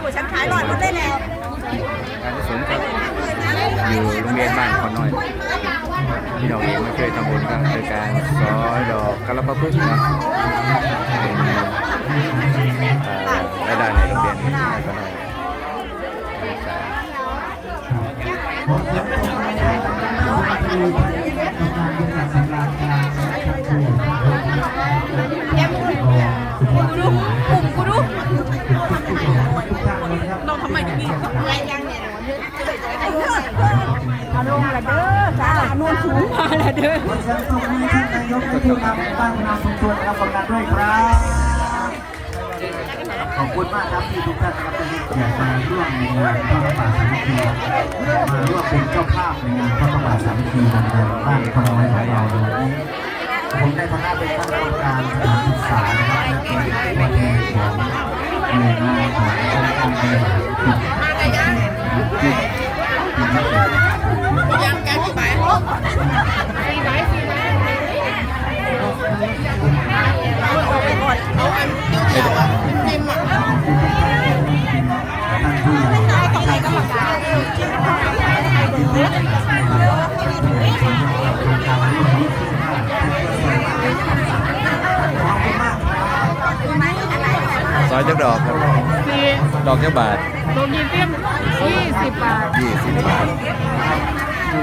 โอ้ฉันขายหลอดหมดได้แล้วการกุศลครับอยู่โรงเรียนบ้านขอนน้อยพี่น้องเองไม่เคยทำบุญครับโดยการซอยดอกกระปะพึ่งนะเป็นเอ่อรายได้ในโรงเรียนบ้านขอนน้อยสา เราทำไมถึงมีอะไรเนี่ยอารมณ์ละเด้อสาโนนสูงมาละเด้อขอเชิญตรงนี้ท่านนายกผู้นำตั้งนำชุมชนรับประกันด้วยครับ ขอบคุณมากครับที่ทุกท่านครับที่เกียรติมาร่วมในงานพระป่าสามัคคีมาร่วมเป็นเจ้าภาพในงานพระป่าสามัคคีในบ้านคนน้อยของเราในวันนี้ผมในฐานะเป็นคณะกรรมการสถานศึกษานะครับและเป็นตัวแทนของหน่วยงาน ซอยจักดอกครับดอกจักบาทโดนยิงเต็มยี่สิบบาทยี่สิบบาท ข